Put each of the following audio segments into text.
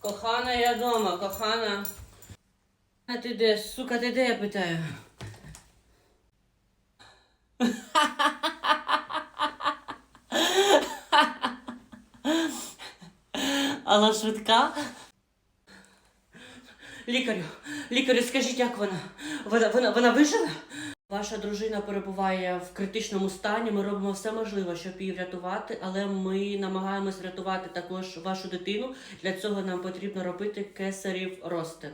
Кохана, я дома, кохана. А ти де, сука, ти де, я питаю? Алла швидка? Лікарю, лікарю, скажіть, як вона? Вона, вона, вона вижила? Ваша дружина перебуває в критичному стані. Ми робимо все можливе, щоб її врятувати, але ми намагаємось врятувати також вашу дитину. Для цього нам потрібно робити кесарів ростин.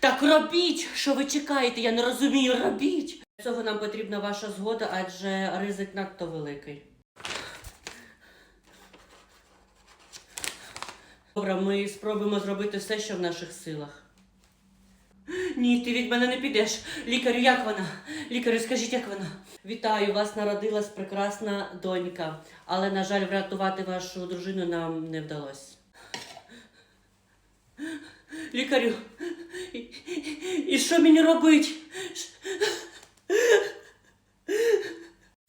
Так робіть! Що ви чекаєте? Я не розумію, робіть! Для цього нам потрібна ваша згода, адже ризик надто великий. Добре, ми спробуємо зробити все, що в наших силах. Ні, ти від мене не підеш. Лікарю, як вона? Лікарю, скажіть, як вона? Вітаю, вас народилась прекрасна донька, але, на жаль, врятувати вашу дружину нам не вдалося. Лікарю, і, і що мені робить?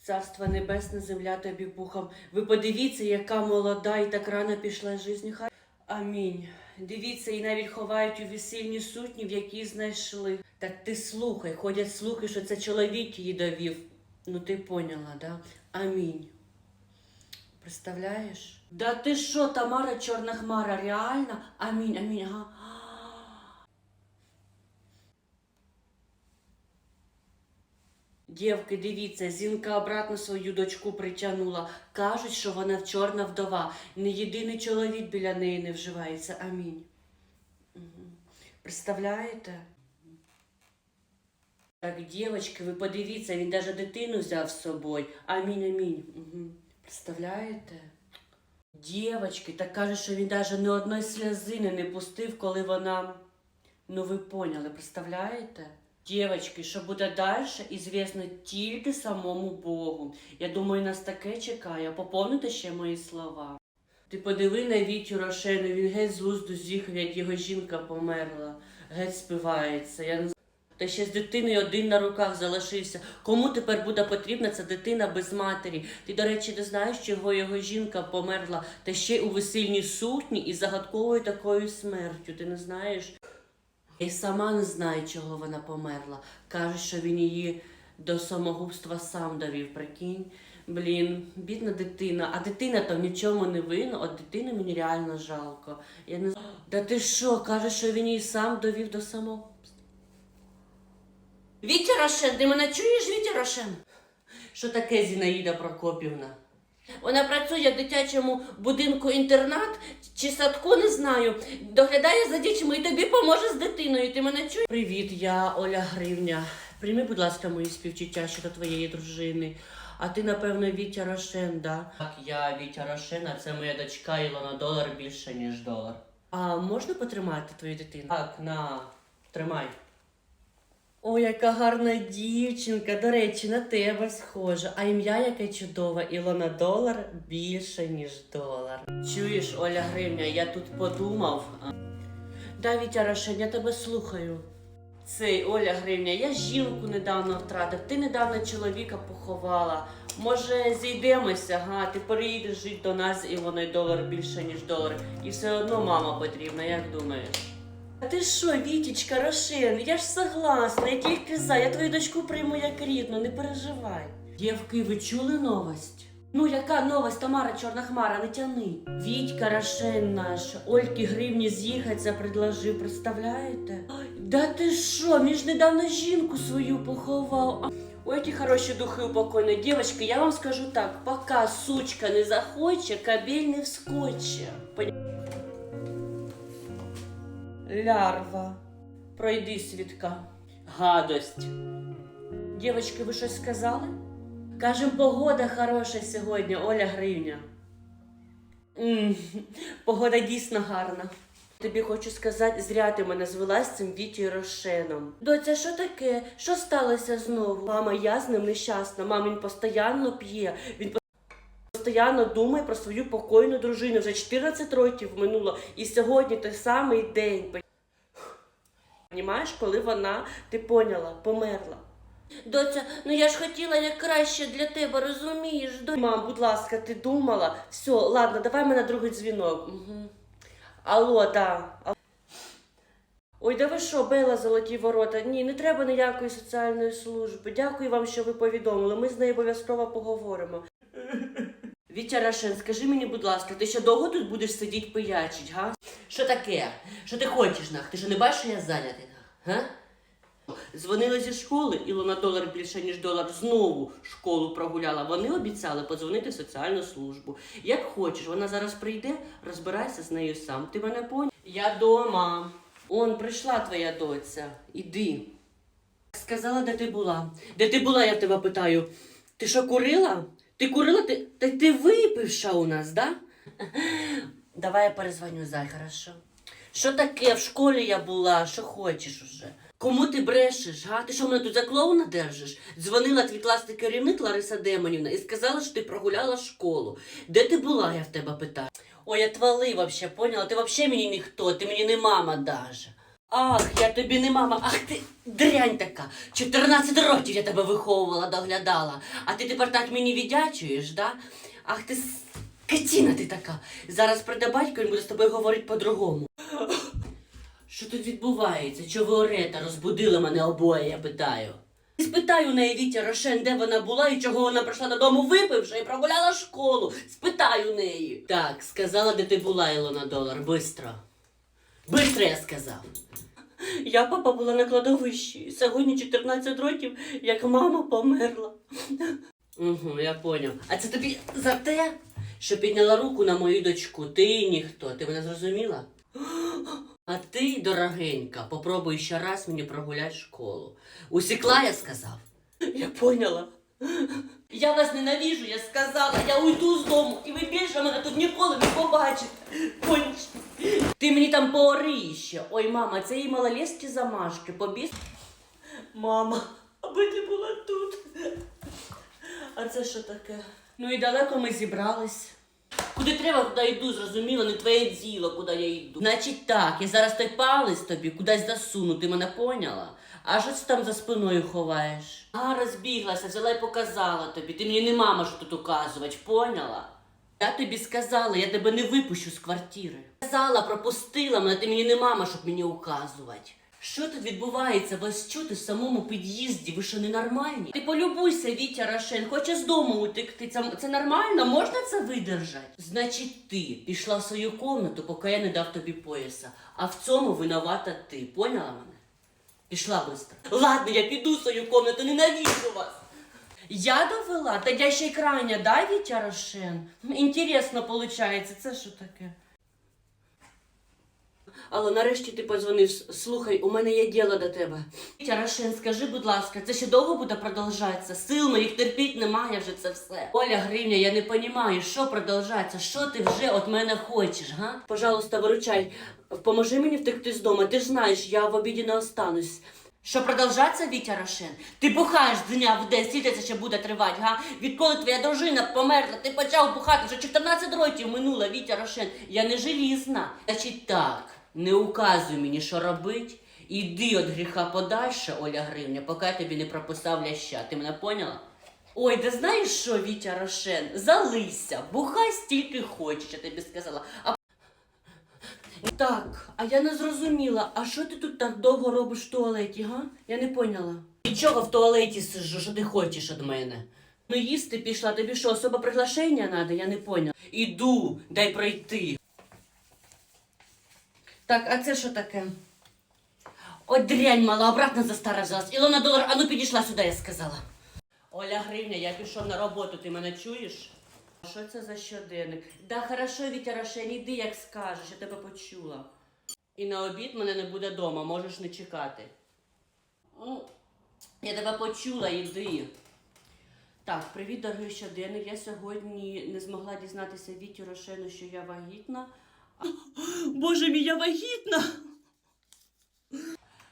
Царство небесне, земля тобі пухом. Ви подивіться, яка молода і так рано пішла з життя. Амінь. Дивіться, і навіть ховають у весільні сутні, в які знайшли. Так ти слухай, ходять слухи, що це чоловік її довів. Ну ти поняла, да? Амінь. Представляєш? Да ти що, Тамара Чорна Хмара, реальна? Амінь, амінь, ага. Дівки, дивіться, зінка обратно свою дочку притягнула. Кажуть, що вона чорна вдова. Не єдиний чоловік біля неї не вживається. Амінь. Представляєте? Так, дівчатки, ви подивіться, він навіть дитину взяв з собою. Амінь, амінь. Представляєте? Дівчатки, так каже, що він навіть ні одної сльозини не пустив, коли вона. Ну ви поняли, представляєте? Дівчатки, що буде далі, ізвісно тільки самому Богу. Я думаю, нас таке чекає. Поповните ще мої слова. Ти подиви на Вітю Рошену, він геть з лузду з'їхав, як його жінка померла. Геть спивається. Я. Та ще з дитиною один на руках залишився. Кому тепер буде потрібна ця дитина без матері? Ти, до речі, не знаєш, чого його жінка померла, та ще у весільній сутні і загадковою такою смертю. Ти не знаєш? Я сама не знаю, чого вона померла. Каже, що він її до самогубства сам довів. Прикинь. Блін, бідна дитина, а дитина то нічому не винна, от дитину мені реально жалко. Я не. Да ти що, каже, що він її сам довів до самогубства. Вітя Рошен, ти мене чуєш, Вітя Рошен? Що таке Зінаїда Прокопівна? Вона працює в дитячому будинку інтернат чи садку, не знаю. Доглядає за дітьми і тобі поможе з дитиною. Ти мене чуєш? Привіт, я Оля Гривня. Прийми, будь ласка, мої співчуття щодо твоєї дружини. А ти, напевно, Вітя Рошен, да? Так, я Вітя Рошен, а це моя дочка Ілона долар більше, ніж долар. А можна потримати твою дитину? Так, на, тримай. Ой, яка гарна дівчинка, до речі, на тебе схожа. А ім'я яке чудове, Ілона долар більше, ніж долар. Чуєш, Оля Гривня, я тут подумав. Да, Вітя Рошен, я тебе слухаю. Цей Оля Гривня, я жінку недавно втратив, ти недавно чоловіка поховала. Може, зійдемося, га? Ти переїдеш жити до нас з Ілоною долар більше, ніж долар. І все одно мама потрібна, як думаєш? А ти що, Вітічка, Рошен, я ж согласна, я тільки за, я твою дочку прийму як рідну, не переживай. Дівки, ви чули новость? Ну, яка новость, Тамара Чорна Хмара, не тяни. Вітька Рошен наш, Ольки Гривні з'їхаться предложив, представляєте? Ой, да ти що, він ж недавно жінку свою поховав. Ой, ті хороші духи упокойні. Дівчатки, я вам скажу так, поки сучка не захоче, кабель не вскоче. Лярва. Пройди, свідка. Гадость. Дівочки, ви щось сказали? Кажем, погода хороша сьогодні, Оля Гривня. м погода дійсно гарна. Тобі хочу сказати, зря ти мене звела з цим Вітєю Рошеном. Доця, що таке? Що сталося знову? Мама, я з ним нещасна. Мам, він постійно п'є. Він постійно думає про свою покойну дружину. Вже 14 років минуло, і сьогодні той самий день. Понімаєш, коли вона, ти поняла, померла. Доця, ну я ж хотіла як краще для тебе, розумієш? До... Мам, будь ласка, ти думала? Все, ладно, давай мене другий дзвінок. Угу. Алло, да. Ой, да ви що, Бела, золоті ворота? Ні, не треба ніякої соціальної служби. Дякую вам, що ви повідомили. Ми з нею обов'язково поговоримо. Вітя Рашен, скажи мені, будь ласка, ти ще довго тут будеш сидіти пиячить, га? Що таке? Що ти хочеш, нах? Ти що не бачиш, що я зайнятий, нах? Га? Дзвонили зі школи, Ілона долар більше, ніж долар, знову школу прогуляла. Вони обіцяли подзвонити в соціальну службу. Як хочеш, вона зараз прийде, розбирайся з нею сам. Ти мене поняв? Я дома. Он прийшла твоя доця. Іди. Сказала, де ти була. Де ти була, я тебе питаю. Ти що курила? Ти курила? Ти, ти, ти випивша у нас, да? Давай я перезвоню, зай, хорошо? Що таке? В школі я була, що хочеш уже? Кому ти брешеш, га? Ти що мене тут за клоуна держиш? Дзвонила твій класний керівник Лариса Демонівна і сказала, що ти прогуляла школу. Де ти була, я в тебе питаю? Ой, отвали вообще, поняла? Ти вообще мені ніхто, ти мені не мама даже. Ах, я тобі не мама, ах ти дрянь така. 14 років я тебе виховувала, доглядала. А ти тепер так мені віддячуєш, да? Ах ти скотіна ти така. Зараз прийде батько, він буде з тобою говорити по-другому. Що тут відбувається? Чого ви орете? Розбудили мене обоє, я питаю. І Спитаю у неї Вітя Рошен, де вона була і чого вона прийшла додому випивши і прогуляла школу. Спитаю неї. Так, сказала, де ти була, Ілона Долар, бистро. Бистро я сказав. Я папа була на кладовищі. Сьогодні 14 років, як мама померла. Угу, я поняв. А це тобі за те, що підняла руку на мою дочку. Ти ніхто, ти мене зрозуміла? А ти, дорогенька, попробуй ще раз мені прогуляти школу. Усікла, я сказав. Я поняла. Я вас ненавижу, я сказала, я уйду з дому, і ви більше мене тут ніколи не побачите. Конч. Ти мені там поори ще. Ой, мама, це її малолетські замашки, побіс. Мама, аби ти була тут. А це що таке? Ну і далеко ми зібрались. Куди треба, туди йду, зрозуміло, не твоє діло, куди я йду. Значить так, я зараз той палець тобі кудись засуну, ти мене поняла? А що ти там за спиною ховаєш? А, розбіглася, взяла і показала тобі. Ти мені не мама, що тут указувати, поняла? Я тобі сказала, я тебе не випущу з квартири. Сказала, пропустила мене, ти мені не мама, щоб мені указувати. Що тут відбувається? Вас чути в самому під'їзді? Ви що ненормальні? Ти полюбуйся, Вітя Рашен, хоче з дому утекти. Це, це нормально? Можна це видержати? Значить, ти пішла в свою комнату, поки я не дав тобі пояса. А в цьому винувата ти. Поняла мене? Пішла быстро. Ладно, я піду в свою комнату, ненавижу вас. Я довела? Та я ще й крайня, да, Вітя Рошен? Інтересно виходить, це що таке? Але нарешті ти подзвонив. Слухай, у мене є діло до тебе. Вітя Рошен, скажи, будь ласка, це ще довго буде продовжатися? Сил моїх терпіть немає вже це все. Оля Гривня, я не розумію, що продовжається, що ти вже від мене хочеш, га? Пожалуйста, виручай, поможи мені втекти з дому. Ти ж знаєш, я в обіді не останусь. Що продовжаться, Вітя Рошен? Ти бухаєш з дня в день, скільки це ще буде тривати, га? Відколи твоя дружина померла, ти почав бухати, вже 14 років минуло, Вітя Рошен. Я не желізна. Значить так, не указуй мені, що робить. Іди від гріха подальше, Оля Гривня, поки я тобі не прописав ляща. Ти мене поняла? Ой, ти знаєш що, Вітя Рошен? Залися, бухай стільки хочеш, я тобі сказала. А так, а я не зрозуміла, а що ти тут так довго робиш в туалеті, га? Я не поняла. Нічого в туалеті сижу, що ти хочеш від мене? Ну їсти пішла, тобі що, особо приглашення треба, я не поняла. Іду, дай пройти. Так, а це що таке? От дрянь мала, обратно застаражилась. Ілона долар, а ну підійшла сюди, я сказала. Оля Гривня, я пішов на роботу, ти мене чуєш? Що це за щоденник? Да хорошо, Вітя Рошен, іди, як скажеш, я тебе почула. І на обід мене не буде дома, можеш не чекати. Ну, я тебе почула, іди. Так, привіт, дорогий щоденник. Я сьогодні не змогла дізнатися Віті Рошену, що я вагітна. Боже мій, я вагітна.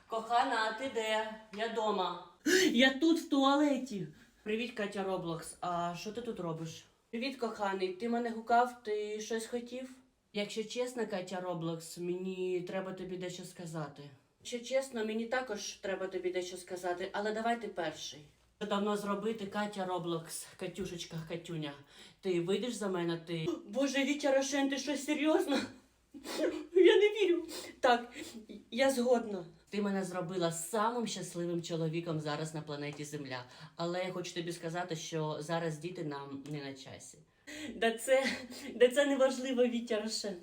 Кохана, а ти де? Я дома. Я тут в туалеті. Привіт, Катя Роблокс. А що ти тут робиш? Привіт, коханий. Ти мене гукав, ти щось хотів? Якщо чесно, Катя Роблокс, мені треба тобі дещо сказати. Якщо чесно, мені також треба тобі дещо сказати, але давай ти перший. Що давно зробити, Катя Роблокс, Катюшечка, Катюня. Ти вийдеш за мене, ти. Боже, Вітя Рошен, ти що серйозно? Я не вірю. так, я згодна. Ти мене зробила самим щасливим чоловіком зараз на планеті Земля. Але я хочу тобі сказати, що зараз діти нам не на часі. Да це, да це не важливо, Вітя Рошен.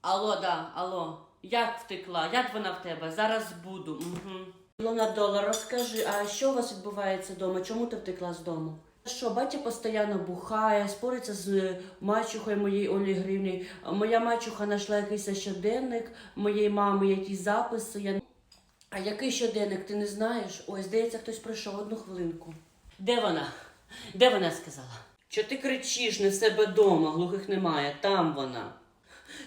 Алло, да, алло. Як втекла? Як вона в тебе? Зараз буду. Угу. Лона Долар, розкажи, а що у вас відбувається вдома? Чому ти втекла з дому? Що, батя постійно бухає, спориться з мачухою моєї Олі Гривні. Моя мачуха знайшла якийсь щоденник моєї мами, якісь записи. Я... А який щоденник, ти не знаєш? Ой, здається, хтось прийшов одну хвилинку. Де вона? Де вона сказала? Що ти кричиш не в себе дома, глухих немає, там вона.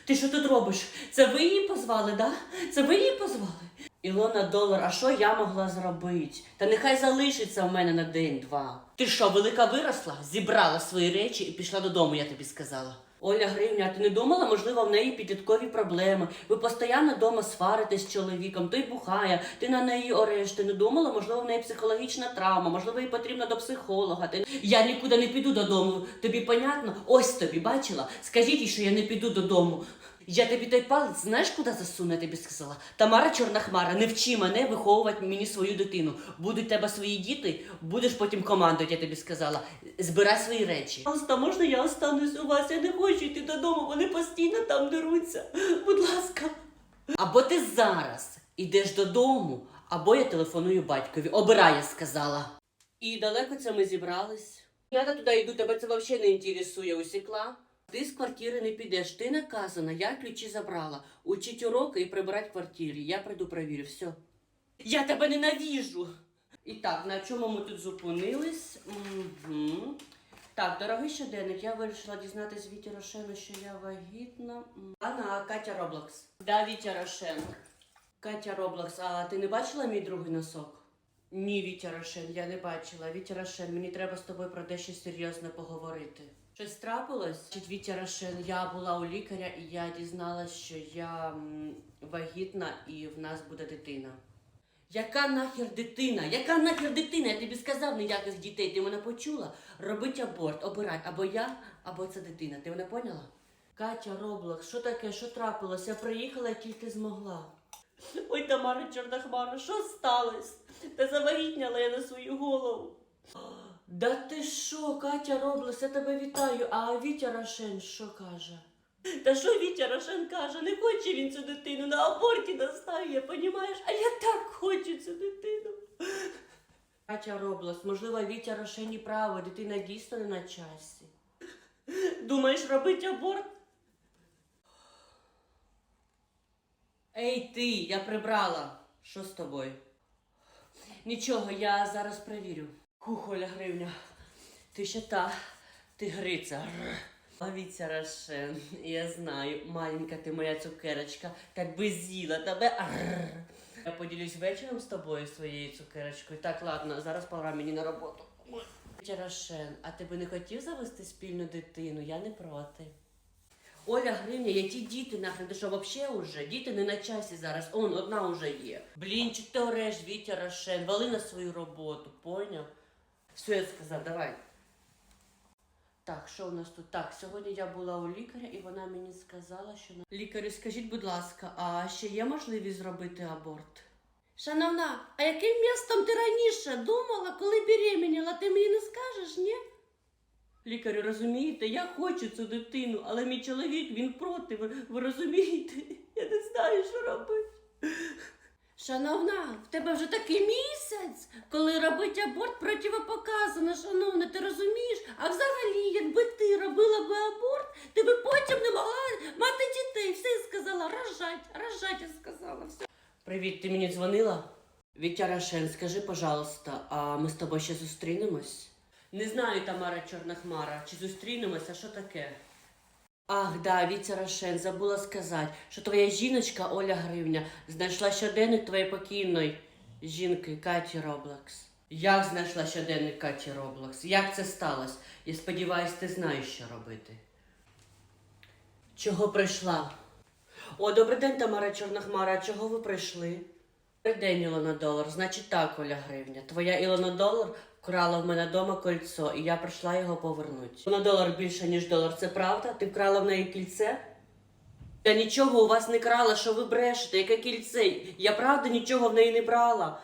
Ти що тут робиш? Це ви її позвали, да? Це ви її позвали? Ілона Долар, а що я могла зробити? Та нехай залишиться в мене на день-два. Ти що, велика виросла? Зібрала свої речі і пішла додому, я тобі сказала. Оля Гривня, ти не думала, можливо, в неї підліткові проблеми. Ви постійно вдома сваритесь з чоловіком, той бухає, ти на неї ореш. Ти не думала, можливо, в неї психологічна травма, можливо, їй потрібно до психолога. Ти... Я нікуди не піду додому. Тобі понятно? Ось тобі, бачила? Скажіть їй, що я не піду додому. Я тобі той палець знаєш, куди засуну, я тобі сказала? Тамара Чорна Хмара, не вчи мене виховувати мені свою дитину. Будуть тебе свої діти, будеш потім командувати, я тобі сказала. Збирай свої речі. Пожалуйста, можна я останусь у вас? Я не хочу йти додому, вони постійно там деруться. Будь ласка. Або ти зараз йдеш додому, або я телефоную батькові. Обирай, я сказала. І далеко це ми зібрались. Я туди йду, тебе це взагалі не інтересує, усікла. Ти з квартири не підеш, ти наказана, я ключі забрала. Учить уроки і прибирати квартирі. Я прийду провірю, все. Я тебе ненавіжу. І так, на чому ми тут зупинились? Угу. Так, дорогий щоденник, я вирішила дізнатися Віті Рошену, що я вагітна. Анна, Катя Роблакс. Да, Вітя Рошен. Катя Роблакс, а ти не бачила мій другий носок? Ні, Вітя Рошен, я не бачила. Вітя Рошен, мені треба з тобою про дещо серйозне поговорити. Щось трапилось? Вітя Рошен, я була у лікаря і я дізналась, що я вагітна і в нас буде дитина. Яка нахер дитина? Яка нахер дитина? Я тобі сказав ніяких дітей. Ти мене почула? Робить аборт, обирай або я, або це дитина. Ти мене поняла? Катя Роблокс, що таке? Що трапилось? Я приїхала тільки змогла. Ой, Тамара Чорнохмара, що сталося? Та завагітняла я на свою голову. Да ти що, Катя Роблес, я тебе вітаю, а Вітя Рошен що каже? Та що Вітя Рошен каже? Не хоче він цю дитину на аборті наставить, понімаєш? А я так хочу цю дитину. Катя Роблес, можливо, Вітя Рошен і право, дитина дійсно не на часі. Думаєш робити аборт? Ей ти, я прибрала. Що з тобою? Нічого, я зараз перевірю. Хух, Оля Гривня, ти ще та тигриця. Ловіться Рошен, я знаю, маленька ти моя цукерочка, так би з'їла тебе. Я поділюсь вечором з тобою своєю цукерочкою. Так, ладно, зараз пора мені на роботу. Рошен, а ти би не хотів завести спільну дитину? Я не проти. Оля Гривня, які діти нахрен, ти що вообще уже? Діти не на часі зараз, он одна уже є. Блін, чи ти ореш, Вітя Рошен, вали на свою роботу, поняв? Все, я сказав, давай. Так, що у нас тут? Так, сьогодні я була у лікаря, і вона мені сказала, що лікарю, скажіть, будь ласка, а ще є можливість зробити аборт? Шановна, а яким містом ти раніше думала, коли беременіла? Ти мені не скажеш, ні? Лікарю, розумієте, я хочу цю дитину, але мій чоловік він проти. Ви, ви розумієте? Я не знаю, що робити. Шановна, в тебе вже такий місяць, коли робити аборт противопоказано, шановна, ти розумієш? А взагалі, якби ти робила би аборт, ти би потім не могла мати дітей. Все сказала, рожать, рожать, я сказала. Все. Привіт, ти мені дзвонила? Вітя Рошен, скажи, пожалуйста, а ми з тобою ще зустрінемось? Не знаю, Тамара Чорнохмара, чи зустрінемося, що таке? Ах, да, Вітя Рошен, забула сказати, що твоя жіночка Оля Гривня знайшла щоденник твоєї покійної жінки Каті Роблакс. Як знайшла щоденник Каті Роблакс? Як це сталося? Я сподіваюся, ти знаєш, що робити. Чого прийшла? О, добрий день, Тамара Чорнохмара. Чого ви прийшли? Добрий день, Ілона Долар. Значить так, Оля Гривня. Твоя Ілона Долар вкрала в мене вдома кольцо, і я прийшла його повернути. Ілона Долар більше, ніж долар. Це правда? Ти вкрала в неї кільце? Я нічого у вас не крала, що ви брешете, яке кільце. Я правда нічого в неї не брала.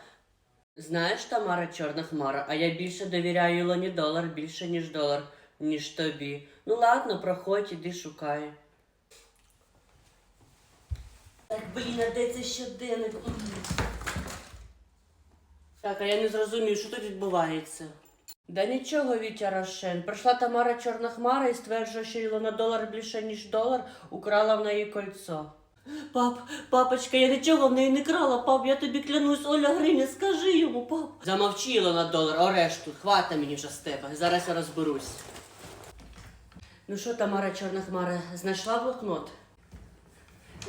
Знаєш, Тамара Чорна Хмара, а я більше довіряю Ілоні долар більше, ніж долар, ніж тобі. Ну ладно, проходь, іди шукай. Так, блін, а де цей щоденник? Так, а я не зрозумів, що тут відбувається. Да нічого, Вітя Рошен. Прийшла Тамара Чорна Хмара і стверджує, що Ілона долар більше, ніж долар, украла в неї кольцо. Пап, папочка, я нічого в неї не крала, пап, я тобі клянусь, Оля Гриня, скажи йому, пап. Замовчи, Ілона долар, а решту, хвата мені вже з тебе, зараз я розберусь. Ну що, Тамара Чорна Хмара, знайшла блокнот?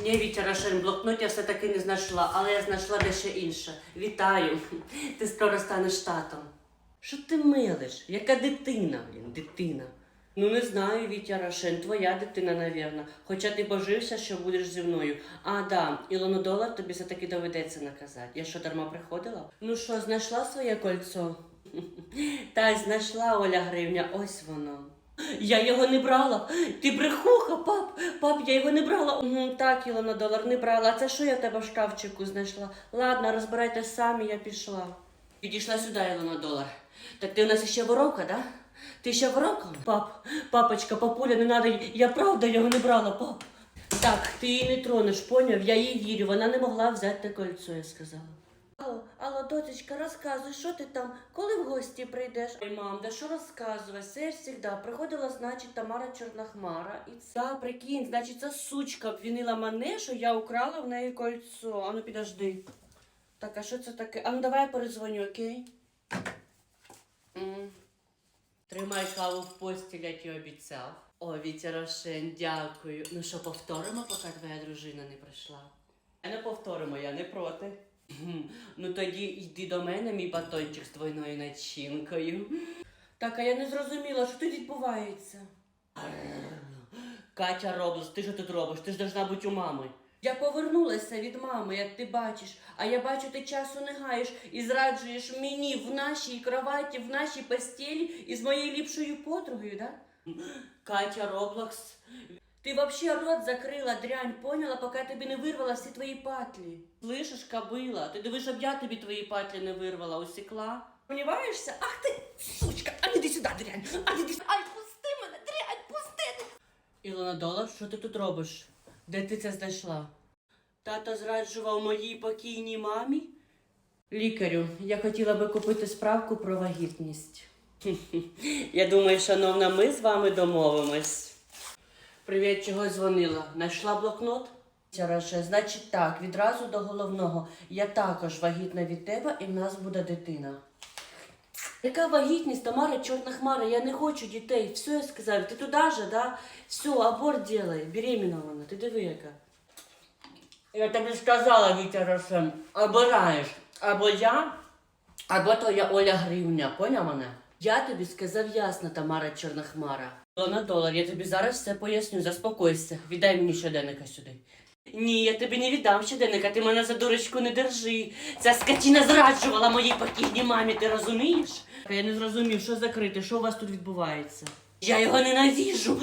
Ні, Вітя Рошен, блокнот я все-таки не знайшла, але я знайшла дещо інше. Вітаю, ти скоро станеш татом. Що ти милиш? Яка дитина, блін, дитина. Ну не знаю, Вітя Рошен, твоя дитина, навірно. Хоча ти божився, що будеш зі мною. А, да, Ілону долар тобі все-таки доведеться наказати. Я що, дарма приходила? Ну що, знайшла своє кольцо? Та й знайшла Оля Гривня, ось воно. Я його не брала. Ти брехуха, пап. Пап, я його не брала. Угу, так, Ілона долар не брала. А це що я тебе в шкафчику знайшла? Ладно, розбирайтесь самі, я пішла. Підійшла сюди, Ілона долар. Так ти у нас ще воровка, да? Ти ще воровка? Пап, папочка, папуля, не надо. Я правда його не брала, пап. Так, ти її не тронеш, поняв? Я їй вірю. Вона не могла взяти те кольцо, я сказала. Алло, алло, дочечка, розказуй, що ти там? Коли в гості прийдеш? Ой, мам, да що розказувати? Це ж завжди. Приходила, значить, Тамара Чорнохмара. І це, да, прикинь, значить, ця сучка обвінила мене, що я украла в неї кольцо. Ану, підожди. Так, а що це таке? А ну давай я перезвоню, окей? М. Тримай каву в постіль, як і обіцяв. О, Вітя Рошен, дякую. Ну що, повторимо, поки твоя дружина не прийшла? А не повторимо, я не проти. Ну тоді йди до мене, мій батончик з двойною начинкою. Так, а я не зрозуміла, що тут відбувається. Катя Роблес, ти що тут робиш? Ти ж должна бути у мами. Я повернулася від мами, як ти бачиш, а я бачу, ти часу не гаєш і зраджуєш мені в нашій кроваті, в нашій постелі із моєю ліпшою подругою, да? Катя Роблокс, ти вообще рот закрила, дрянь, поняла, поки я тобі не вирвала всі твої патлі. Слышиш, кабила, ти диви, щоб я тобі твої патлі не вирвала, усікла? Сумніваєшся? Ах ти, сучка, а іди сюди, дрянь, а іди сюди. Ай, пусти мене, дрянь, пусти. Ілона Долар, що ти тут робиш? Де ти це знайшла? Тато зраджував моїй покійній мамі? Лікарю, я хотіла би купити справку про вагітність. Я думаю, шановна, ми з вами домовимось. Привіт, чого дзвонила? Знайшла блокнот? Раше, значить так, відразу до головного. Я також вагітна від тебе і в нас буде дитина. Яка вагітність, Тамара, чорна хмара, я не хочу дітей. Все я сказав, ти туди же, да? Все, аборт делай, беременна вона, ти диви яка. Я тобі сказала, Вітя Рошем, обираєш або я, або твоя Оля Гривня, поняв мене? Я тобі сказав ясно, Тамара Чорна Хмара. долар, я тобі зараз все поясню, заспокойся. Віддай мені щоденника сюди. Ні, я тобі не віддам щоденника, ти мене за дурочку не держи. Ця скотіна зраджувала моїй покійній мамі, ти розумієш? Я не зрозумів, що закрити, що у вас тут відбувається. Я його ненавіжу.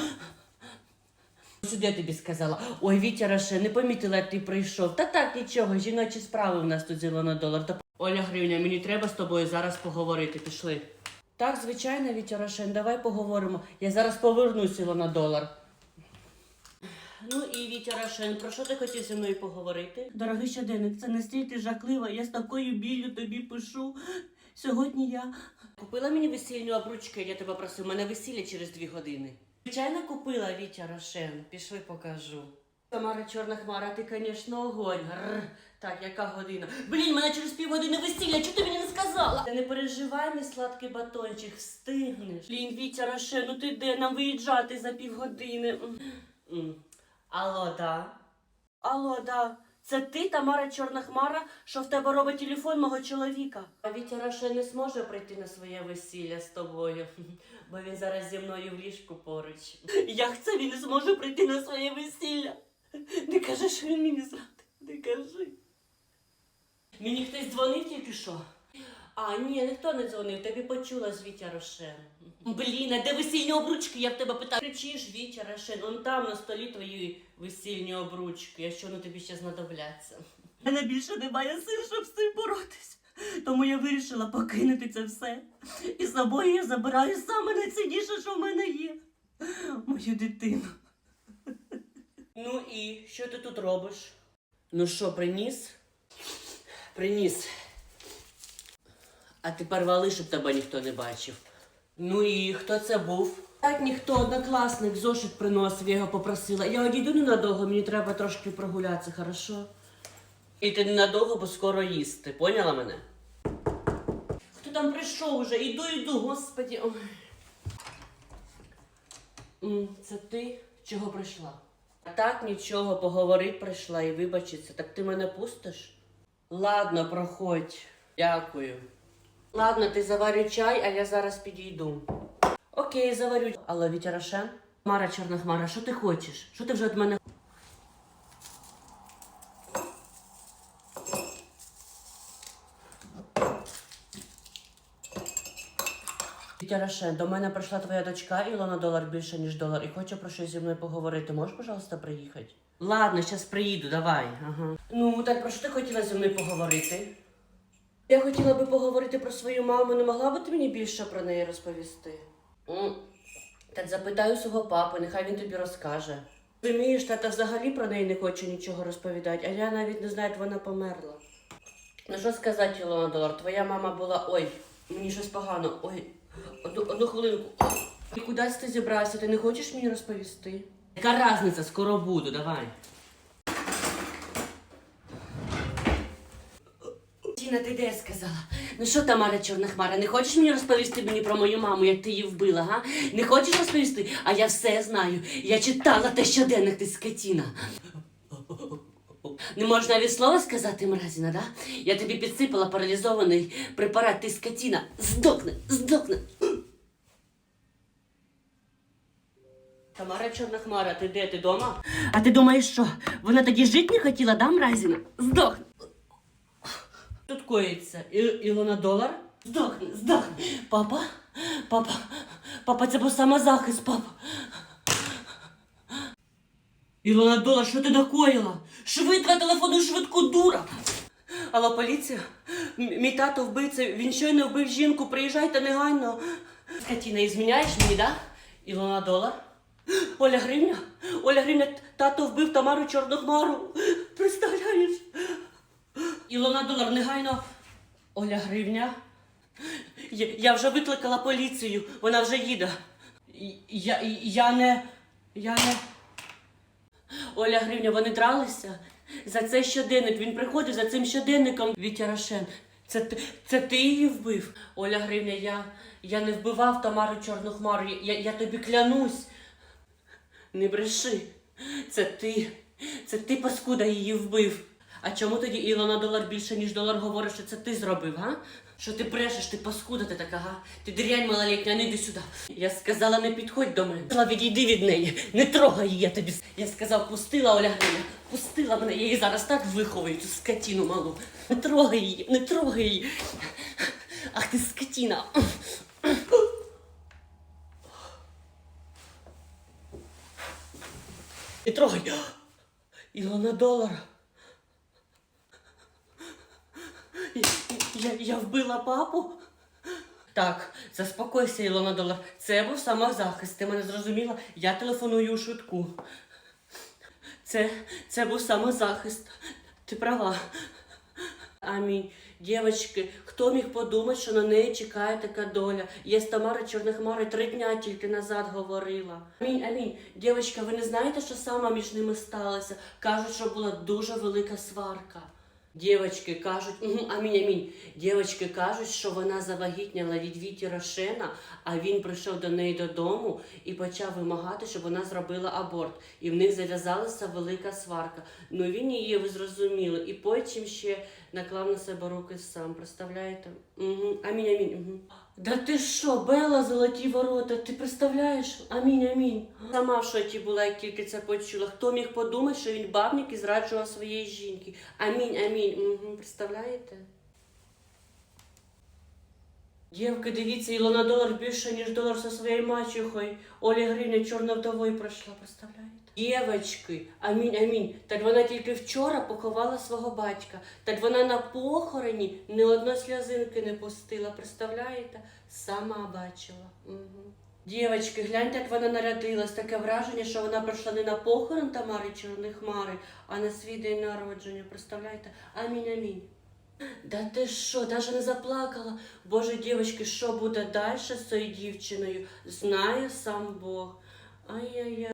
Сюди я тобі сказала. Ой, Вітя Раше, не помітила, як ти прийшов. Та так, нічого, жіночі справи в нас тут зіло долар. Та... Оля Гривня, мені треба з тобою зараз поговорити. Пішли. Так, звичайно, Вітя Рошен, давай поговоримо. Я зараз повернусь сіло на долар. Ну і Вітя Рошен, про що ти хотів зі мною поговорити? Дорогий щоденник, це настільки жахливо. Я з такою біллю тобі пишу. Сьогодні я купила мені весільні обручки, я тебе просив, у мене весілля через дві години. Звичайно, купила Вітя Рошен. Пішли покажу. Тамара Чорна Хмара, ти, звісно, огонь. Грр. Так, яка година? Блін, мене через півгодини весілля, чого ти мені не сказала? Та не переживай, мій сладкий батончик, встигнеш. Блін, Вітя Роше, ну ти де нам виїжджати за півгодини? М. М. Алло, да. Алло, да. Це ти, Тамара Чорна Хмара, що в тебе робить телефон мого чоловіка. А Вітя Роше не зможе прийти на своє весілля з тобою, бо він зараз зі мною в ліжку поруч. Як це він не зможе прийти на своє весілля? Не кажи, що він мені зрадив. Не кажи. Мені хтось дзвонив тільки що. А, ні, ніхто не дзвонив, тобі почула з Вітя Рошен. Блін, а де весільні обручки? Я в тебе питаю. Кричиш, Вітя Рошен, он там на столі твої весільні обручки, якщо вони тобі ще знадобляться. У мене більше немає сил, щоб з цим боротись. Тому я вирішила покинути це все. І з собою я забираю саме найцінніше, що в мене є. Мою дитину. Ну і що ти тут робиш? Ну що, приніс? Приніс. А тепер вали, щоб тебе ніхто не бачив. Ну і хто це був? Так ніхто, однокласник, зошит приносив, я його попросила. Я одійду ненадовго, мені треба трошки прогулятися, хорошо? І ти ненадовго, бо скоро їсти, поняла мене? Хто там прийшов уже? Іду, іду, господі. Ой. Це ти чого прийшла? А так нічого, поговорить прийшла і вибачиться. Так ти мене пустиш? Ладно, проходь. Дякую. Ладно, ти заварю чай, а я зараз підійду. Окей, заварю. Алло, Вітя Рошен? Мара Чорна Хмара, що ти хочеш? Що ти вже від мене? Вітя Рошен, до мене прийшла твоя дочка Ілона долар більше, ніж долар, і хоче про щось зі мною поговорити. Можеш, пожалуйста, приїхати? Ладно, зараз приїду, давай. Ага. Ну, так про що ти хотіла зі мною поговорити? Я хотіла би поговорити про свою маму. Не могла би ти мені більше про неї розповісти? М, Так запитаю свого папи, нехай він тобі розкаже. Розумієш, тата взагалі про неї не хоче нічого розповідати, а я навіть не знаю, як вона померла. Ну що сказати, Ілона Долар, твоя мама була. Ой, мені щось погано. Ой, одну, одну хвилинку. І кудись ти зібрався? Ти не хочеш мені розповісти? Яка різниця, скоро буду, давай. Тіна, ти де сказала? Ну що, Тамара Чорна Хмара, не хочеш мені розповісти мені про мою маму, як ти її вбила, га? Не хочеш розповісти? А я все знаю. Я читала те щоденник, ти скотіна. Не можна навіть слова сказати, мразіна, да? Я тобі підсипала паралізований препарат, ти скотіна. Здохни, здохни. Тамара Чорна Хмара, ти де? Ти дома? А ти думаєш, що? Вона тоді жити не хотіла, да, мразіна? Здохни. Тут коїться. І, Ілона долар? Здохни, здохни. Папа? Папа? Папа, це був самозахист, папа. Ілона долар, що ти накоїла? Швидко телефону швидку, дура. Алло, поліція? Мій тато вбивця, він щойно вбив жінку, приїжджайте негайно. Скотіна, і зміняєш мені, да? Ілона долар? Оля Гривня? Оля Гривня, тато вбив Тамару Чорнохмару. Представляєш? Ілона Долар, негайно. Оля Гривня. Я, вже викликала поліцію, вона вже їде. Я, я не. Я не. Оля Гривня, вони дралися за цей щоденник. Він приходив за цим щоденником. Вітя Рошен. Це, це ти її вбив? Оля Гривня, я, я не вбивав Тамару Чорну Хмару. Я, я тобі клянусь. Не бреши. Це ти. Це ти, паскуда, її вбив. А чому тоді Ілона долар більше, ніж долар говорить, що це ти зробив, га? Що ти брешеш, ти паскуда ти така, га? Ти дрянь малолітня, не йди сюди. Я сказала, не підходь до мене. Сказала, відійди від неї, не трогай її, я тобі. Я сказав, пустила Оля Гриня, пустила мене, я її зараз так виховую, цю скотіну малу. Не трогай її, не трогай її. Ах ти скотіна. Не трогай. Ілона долара. Я, я вбила папу? Так, заспокойся, Ілона Долар. Це був самозахист. Ти мене зрозуміла? Я телефоную у швидку. Це, це був самозахист. Ти права. Амінь. Дівчатки, хто міг подумати, що на неї чекає така доля? Я з Тамарою Чорнохмарою три дня тільки назад говорила. Амінь, амінь. Дівчатка, ви не знаєте, що саме між ними сталося? Кажуть, що була дуже велика сварка. Дівчатки кажуть, угу, амінь, амінь. Дівчатки кажуть, що вона завагітняла від Віті Рошена, а він прийшов до неї додому і почав вимагати, щоб вона зробила аборт. І в них зав'язалася велика сварка. Ну він її, ви зрозуміли, і потім ще наклав на себе руки сам. Представляєте? Угу, амінь, амінь. Угу. Да ти що, Бела, золоті ворота, ти представляєш? Амінь, амінь. Сама в шоті була, як тільки це почула. Хто міг подумати, що він бабник і зраджував своєї жінки? Амінь, амінь. Угу, представляєте? Дівки, дивіться, Ілона долар більше, ніж долар зі своєю мачухою. Олі Гриня чорна вдовою пройшла, представляєте? Дівочки, амінь, амінь. Так вона тільки вчора поховала свого батька. Так вона на похороні ні одної сльозинки не пустила, представляєте? Сама бачила. Угу. Дівочки, гляньте, як вона нарядилась. Таке враження, що вона прийшла не на похорон Тамари Чорної Хмари, а на свій день народження. Представляєте? Амінь, амінь. Да ти що, даже не заплакала? Боже, дівочки, що буде далі з цією дівчиною? Знає сам Бог. Ай-яй-яй.